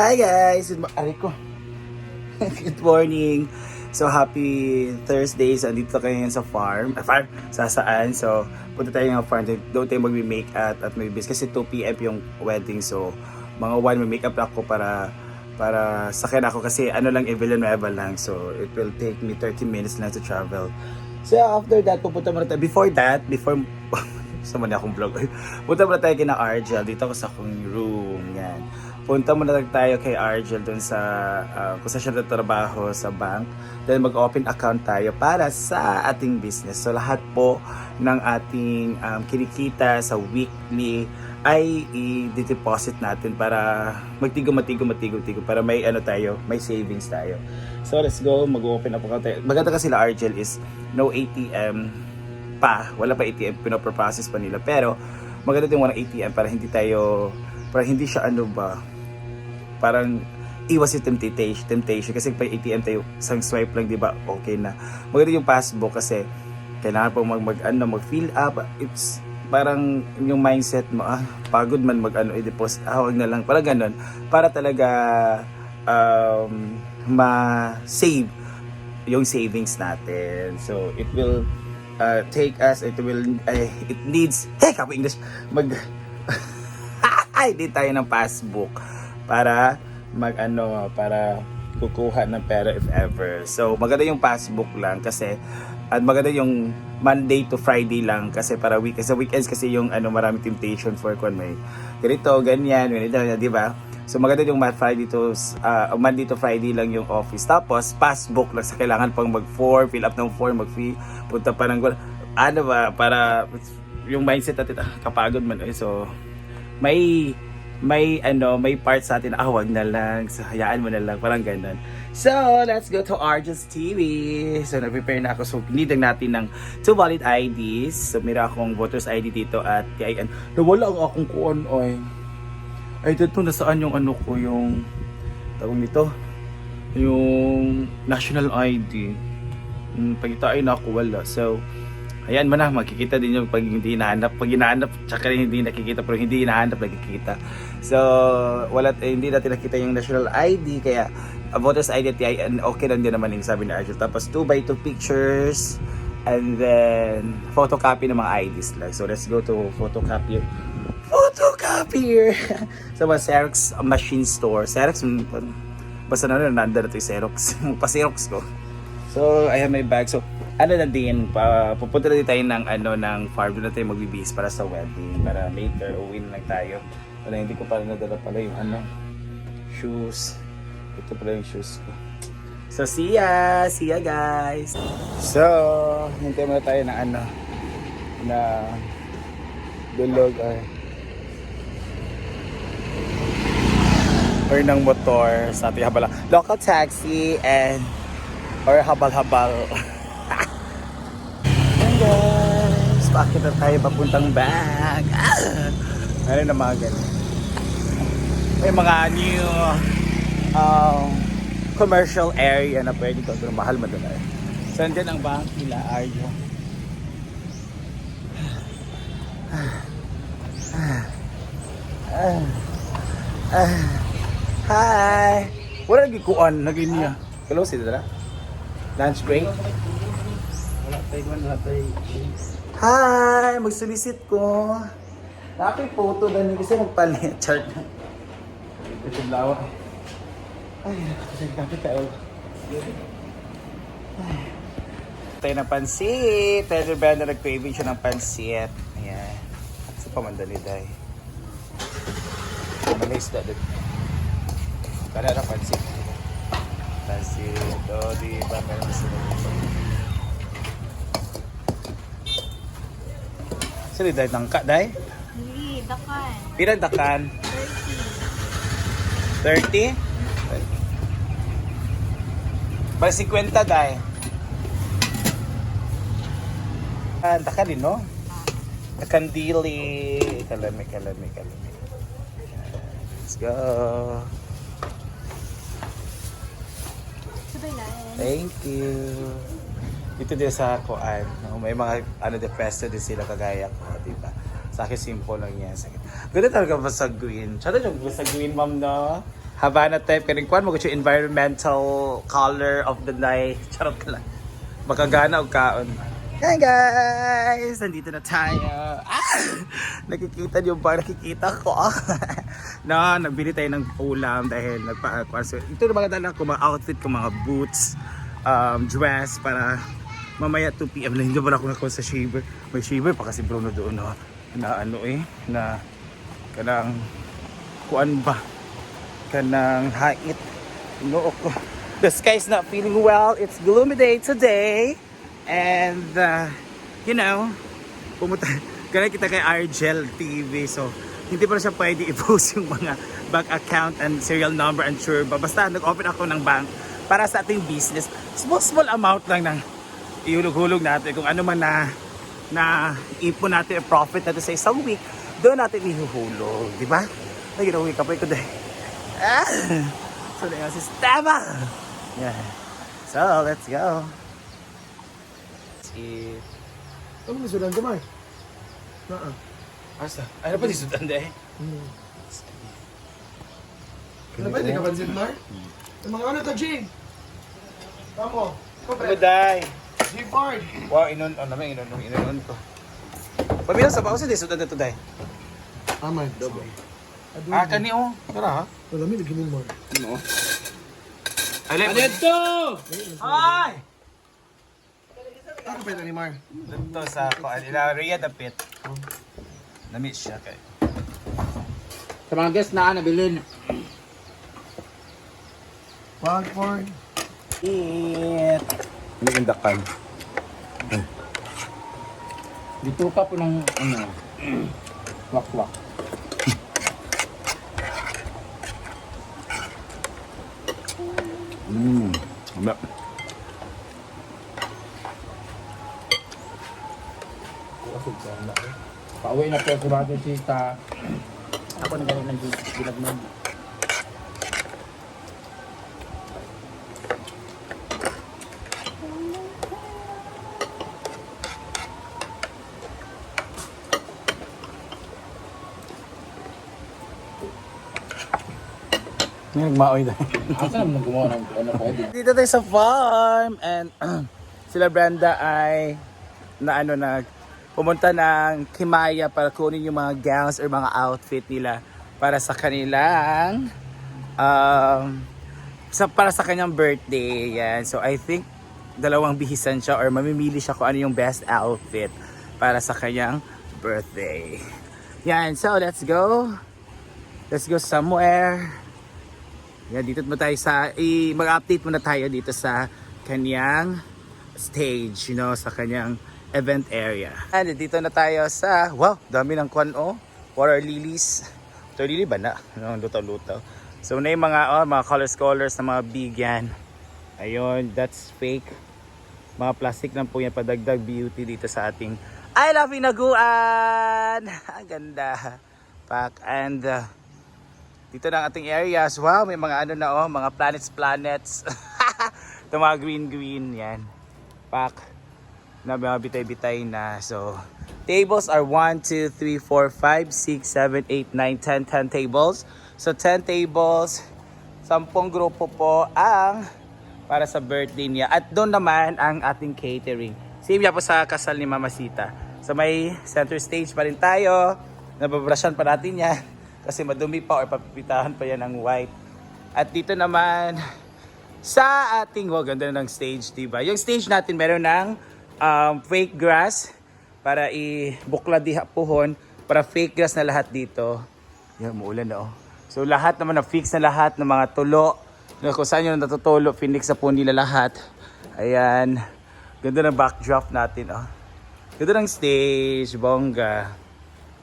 Hi guys! Good, Aray ko. Good morning! So happy Thursday. So andito kayo ngayon sa farm. Ah, farm? Sa saan? So punta tayo ng farm. Doon tayo magme-make at at may bis kasi 2pm yung wedding. So mga 1 may make up ako para para sakyan ako kasi ano lang Villanueva lang. So it will take me 30 minutes lang to travel. So after that, pupunta muna tayo. Before that, before... Sama na akong vlog. Punta muna tayo kina Argel. Dito ako sa akong room. Yan. Punta muna tayo kay Argel dun sa uh, kung saan siya nagtatrabaho sa bank. Then mag-open account tayo para sa ating business. So lahat po ng ating um, kinikita sa weekly ay i-deposit natin para magtigo matigo matigo tigo para may ano tayo, may savings tayo. So let's go, mag-open up account tayo. Maganda kasi sila Argel is no ATM pa, wala pa ATM, pinoprocess pa nila. Pero, maganda din walang ATM para hindi tayo, para hindi siya ano ba, parang iwas yung temptation, temptation. Kasi pag ATM tayo, isang swipe lang, di ba, okay na. Maganda yung passbook kasi, kailangan po mag, mag, ano, mag fill up. It's, parang yung mindset mo, ah, pagod man mag ano, i-deposit, ah, wag na lang, parang ganun. Para talaga, um, ma-save yung savings natin. So, it will uh, take us, it will, uh, it needs, hey, kapo English, mag, ay, di tayo ng passbook para mag ano, para kukuha ng pera if ever. So, maganda yung passbook lang kasi at maganda yung Monday to Friday lang kasi para week sa weekends kasi yung ano marami temptation for kung may ganito, ganyan, ganito, di ba? So maganda yung Monday Friday to uh, Monday to Friday lang yung office. Tapos passbook lang sa kailangan pang mag-form, fill up ng form, mag-fee, punta pa ng ano ba para yung mindset natin ah, kapagod man eh. So may may ano, may part sa atin, ah, wag na lang, so, hayaan mo na lang, parang ganun. So, let's go to Argos TV. So, nag-prepare na ako. So, need lang natin ng two valid IDs. So, meron akong voter's ID dito at TIN. Nawala ang akong kuon, oy. Ay, dito, nasaan yung ano ko, yung, tawag nito, yung national ID. Hmm, pagitain na ako, wala. So, Ayan mo na, makikita din yung pag hindi hinahanap. Pag hinahanap, tsaka hindi nakikita, pero hindi hinahanap, nakikita. So, wala, eh, hindi natin nakita yung national ID, kaya a voter's ID at okay lang din naman yung sabi ni Arjun. Tapos 2 by 2 pictures, and then photocopy ng mga IDs lang. So, let's go to photocopy. Photocopier! sa mga Xerox machine store. Xerox, mm, basta na rin, nanda na ito yung Xerox. Pa-Xerox ko. So, I have my bag. So, ano na din, pa, pupunta na din tayo ng, ano, ng farm. Doon na tayo magbibis para sa wedding. Para later, uwi na lang tayo. Wala, hindi ko pala nadala pala yung ano, shoes. Ito pala yung shoes ko. So, see ya! See ya, guys! So, hintay muna tayo na ano, na dulog ay or ng motor sa ating habala. Local taxi and or habal-habal. Guys, bakit na tayo papuntang bag? Ah! Ano na mga ganun. May mga new um, commercial area na pwede ko. Pero mahal eh. So, andyan ang bank nila. Ah. Hi! Wala lagi kuan, lagi niya. Hello, si Dara? Lunch break? Wala tayo man, wala tayo. Hi! Magsulisit ko. Nakapay photo na niya kasi magpalit. Chart. Ito blawa. Ay, kasi kapit tayo. Tayo ng pansit. Pedro Banda nag-craving siya ng pansit. Ayan. Sa pamandali day. Mga isda doon. Kala na pansit. Pansit. O, di ba? Meron sa Sali dahil nangka dahil? Hindi, dakan. Pirang dakan? 30. 30? Para 50 dahil. Ah, dakan din, no? Dakan dili. Kalami, kalami, kalami. Let's go. Thank you. Dito din sa Kuan, may mga ano de pesto din sila kagaya ko, di ba? Sa akin simple lang yan. Sa- Ganda talaga ba sa green? Tsada yung sa green, ma'am, no? Havana type kaning kwan mo yung environmental color of the night. Charot ka lang. Makagana og kaon. Hey guys! Nandito na tayo. Ah! Nakikita niyo ba? Nakikita ko. no, nagbili tayo ng ulam dahil nagpa so, Ito na mga dala ko, mga outfit ko, mga boots, um, dress para mamaya 2 p.m. na hindi ba ako nakuha sa shaver. May shaver pa kasi Bruno doon no? na ano eh, na kanang kuan ba? Kanang hait. No, ko. The sky's not feeling well. It's gloomy day today. And, uh, you know, pumunta, kaya kita kay Argel TV. So, hindi pa siya pwede i-post yung mga bank account and serial number and sure ba. Basta nag-open ako ng bank para sa ating business. Small, small amount lang ng ihulog-hulog natin. Kung ano man na na ipon natin ang profit natin sa isang week, doon natin ihuhulog. Di ba? Ay, ginawi ka pa ito dahil. Ah! So, na yung sistema! Yeah. So, let's go. Eat. Ano mo sudan ka, Mar? Naa. Asa? Ay, pa di sudan dahil. Hmm. Ano ba, hindi ka pansin, Mar? Yung mga ano to, Jing? Tamo. Ano dahil? G-Fard. Wow, inon, ano naman, inon, inon ko. Pamilya sa pausa, di sudan na ito dahil. Aman. Dobo. Ah, kani oh. Tara ha. Wala, may naginin mo. Ano? Ay, dito! Ay! Ako pa ito ni Mar. Dito sa kuan ila Ria Dapit. Na-meet siya kay. Sa mga guest na nabilin. Wag for... Eat. Hindi indakan. Dito pa po ng ano, wak-wak. Mmm. Wala. Pauwi na po si ta. Ako na galing ng ginagman. Nagmaoy dahil. Asa naman gumawa ng ano pwede? Dito tayo sa farm and sila Brenda ay na ano na pumunta ng Kimaya para kunin yung mga gowns or mga outfit nila para sa kanilang um, sa para sa kanyang birthday yan. So I think dalawang bihisan siya or mamimili siya kung ano yung best outfit para sa kanyang birthday. Yan, so let's go. Let's go somewhere. Yan, dito mo tayo sa, mag-update muna tayo dito sa kanyang stage, you know, sa kanyang event area. And dito na tayo sa, wow, dami ng kwan, oh, water lilies. Water lily ba na? Ano, luto-luto. So, na yung mga, oh, mga colors colors na mga big yan. Ayun, that's fake. Mga plastic lang po yan, padagdag beauty dito sa ating I love Inaguan! Ang ganda. Pak, and uh, dito ang ating areas. Wow, may mga ano na oh, mga planets planets. Ito mga green green yan. Pak na mga bitay-bitay na. So, tables are 1, 2, 3, 4, 5, 6, 7, 8, 9, 10, 10 tables. So, 10 tables, 10 grupo po ang para sa birthday niya. At doon naman ang ating catering. Same niya po sa kasal ni Mama Sita. So, may center stage pa rin tayo. Nababrasyan pa natin yan. Kasi madumi pa or papipitahan pa yan ng white. At dito naman, sa ating, wow, ganda ng stage, diba? Yung stage natin meron ng um, fake grass para i-bukla diha puhon para fake grass na lahat dito. Yan, muulan na oh. So lahat naman na fix na lahat ng mga tulo. Na kung saan yung natutulo, phoenix sa po nila lahat. Ayan. Ganda ng backdrop natin oh. Ganda ng stage, bongga.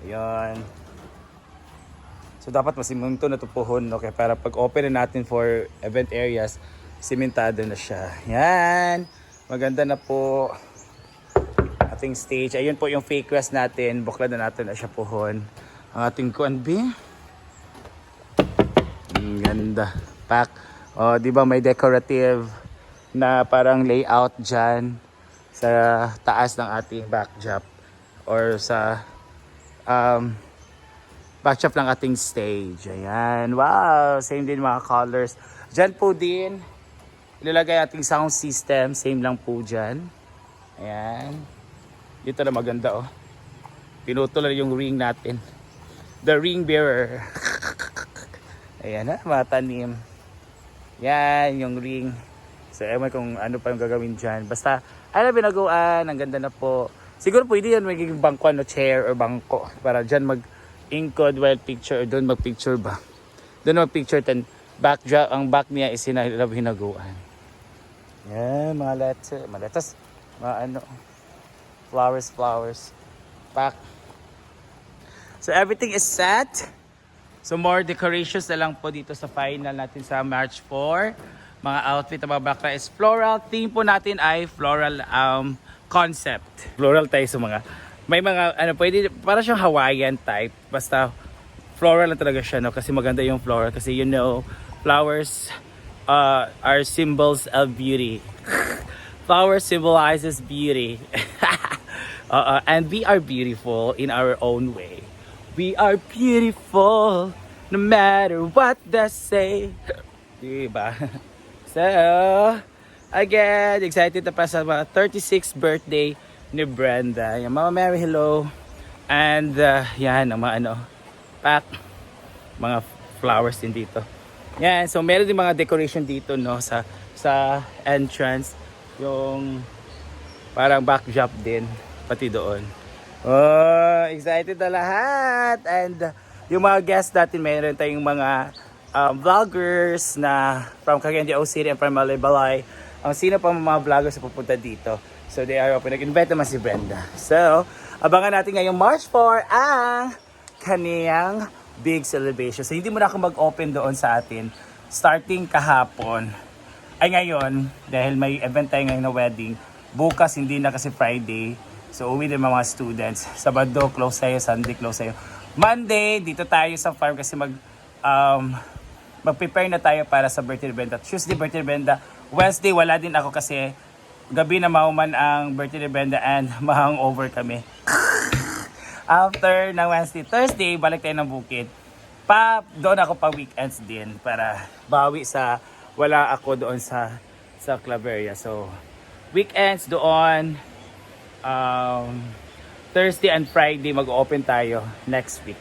Ayan. So dapat masimunto na tupuhon no? Kaya para pag open na natin for event areas, simentado na siya. Yan. Maganda na po ating stage. Ayun po yung fake grass natin. Bukla na natin na siya puhon. Ang ating kuanbi. Ang ganda. Pack. O, di ba may decorative na parang layout dyan sa taas ng ating backdrop or sa um, backdrop ng ating stage. Ayan. Wow. Same din mga colors. Diyan po din, ilalagay ating sound system. Same lang po dyan. Ayan. Dito na maganda oh. Pinutol na yung ring natin. The ring bearer. Ayan na, mga tanim. Yan, yung ring. So, ewan kung ano pa yung gagawin dyan. Basta, ay na binaguan. Ang ganda na po. Siguro pwede yan magiging bangko, no, chair or bangko. Para dyan mag-inkod while picture or doon mag-picture ba. Doon mag-picture. Then, backdrop, ang back niya is hinalab hinaguan. Yan, mga letter. Mga letters. Mga ano. Flowers, flowers. Back. So, everything is set. So more decorations na lang po dito sa final natin sa March 4. Mga outfit na mga bakla is floral. Theme po natin ay floral um, concept. Floral tayo sa mga, may mga, ano, pwede, para siyang Hawaiian type. Basta floral lang talaga siya, no? Kasi maganda yung floral. Kasi you know, flowers uh, are symbols of beauty. Flower symbolizes beauty. Uh, uh, and we are beautiful in our own way. We are beautiful no matter what they say. Diba? So, again, excited na pa sa mga 36th birthday ni Brenda. Yung Mama Mary, hello. And uh, yan, ang mga ano, pack, mga flowers din dito. Yan, so meron din mga decoration dito, no, sa sa entrance. Yung parang backdrop din pati doon. Oh, excited na lahat. And yung mga guests natin, mayroon tayong mga um, vloggers na from Cagayan de City and from Balay. Ang sino pa mga vloggers na pupunta dito. So they are open. Nag-invite naman si Brenda. So, abangan natin ngayong March 4 ang kaniyang big celebration. So hindi mo na ako mag-open doon sa atin. Starting kahapon, ay ngayon, dahil may event tayo ngayon na wedding, bukas hindi na kasi Friday. So uwi din mga students. Sabado close tayo, Sunday close tayo. Monday, dito tayo sa farm kasi mag um, mag-prepare na tayo para sa birthday benda. Tuesday birthday benda. Wednesday wala din ako kasi gabi na mauman ang birthday benda and mahang over kami. After ng Wednesday, Thursday, balik tayo ng bukid. Pa, doon ako pa weekends din para bawi sa wala ako doon sa sa Claveria. So, weekends doon. Um, Thursday and Friday mag-open tayo next week.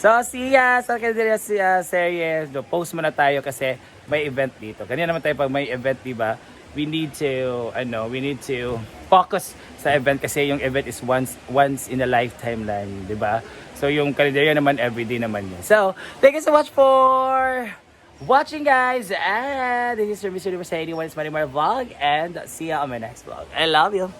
So, see ya sa kanila si uh, series. Do post muna tayo kasi may event dito. Kanina naman tayo pag may event, di ba? We need to ano, we need to focus sa event kasi yung event is once once in a lifetime lang, di ba? So, yung kalendaryo naman everyday naman yun. So, thank you so much for watching guys and this is your Mr. Universe 81 Money Vlog and see you on my next vlog. I love you.